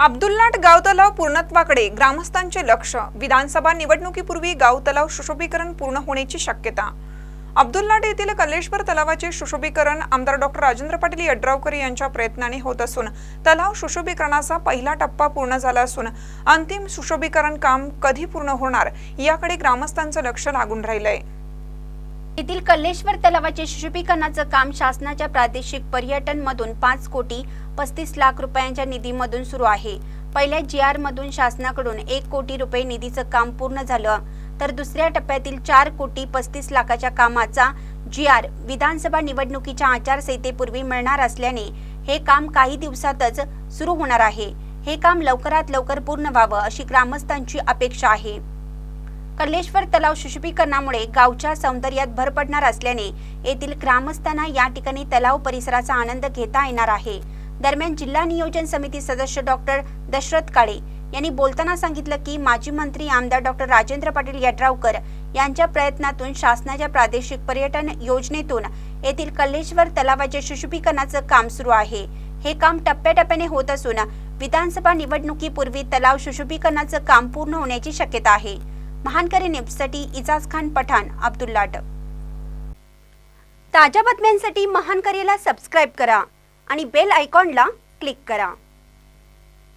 अब्दुल्लाट गाव तलाव पूर्णत्वाकडे ग्रामस्थांचे लक्ष. विधानसभा निवडणुकीपूर्वी गाव तलाव सुशोभीकरण पूर्ण होण्याची शक्यता. अब्दुल्लाट येथील कल्लेश्वर तलावाचे सुशोभीकरण आमदार डॉक्टर राजेंद्र पाटील यड्रावकर यांच्या प्रयत्नाने होत असून तलाव सुशोभीकरणाचा पहिला टप्पा पूर्ण झाला असून अंतिम सुशोभीकरण काम कधी पूर्ण होणार याकडे ग्रामस्थांचं लक्ष लागून राहिलंय. येथील कल्लेश्वर तलावाचे सुशोभीकरणाचं काम शासनाच्या प्रादेशिक पर्यटन मधून पाच कोटी पस्तीस लाख रुपयांच्या निधीमधून सुरू आहे. पहिल्या जी आर मधून शासनाकडून एक कोटी रुपये निधीचं काम पूर्ण झालं. तर दुसऱ्या टप्प्यातील चार कोटी पस्तीस लाखाच्या कामाचा जी आर विधानसभा निवडणुकीच्या आचारसंहितेपूर्वी मिळणार असल्याने हे काम काही दिवसातच सुरू होणार आहे. हे काम लवकरात लवकर पूर्ण व्हावं अशी ग्रामस्थांची अपेक्षा आहे. कल्लेश्वर तलाव सुशोभीकरणामुळे गावच्या सौंदर्यात भर पडणार असल्याने येथील ग्रामस्थांना या ठिकाणी तलाव परिसराचा आनंद घेता येणार आहे. दरम्यान जिल्हा नियोजन समिती सदस्य डॉक्टर दशरथ काळे यांनी बोलताना सांगितलं की माजी मंत्री आमदार डॉक्टर राजेंद्र पाटील यड्रावकर यांच्या प्रयत्नातून शासनाच्या प्रादेशिक पर्यटन योजनेतून येथील कल्लेश्वर तलावाच्या सुशोभीकरणाचं काम सुरू आहे. हे काम टप्प्याटप्प्याने होत असून विधानसभा निवडणुकीपूर्वी तलाव सुशोभीकरणाचं काम पूर्ण होण्याची शक्यता आहे. महानकरी न्यूजसाठी इजाज खान पठाण अब्दुल्लाट ताज्या बातम्यांसाठी महानकरीला सबस्क्राईब करा आणि बेल आयकॉनला क्लिक करा.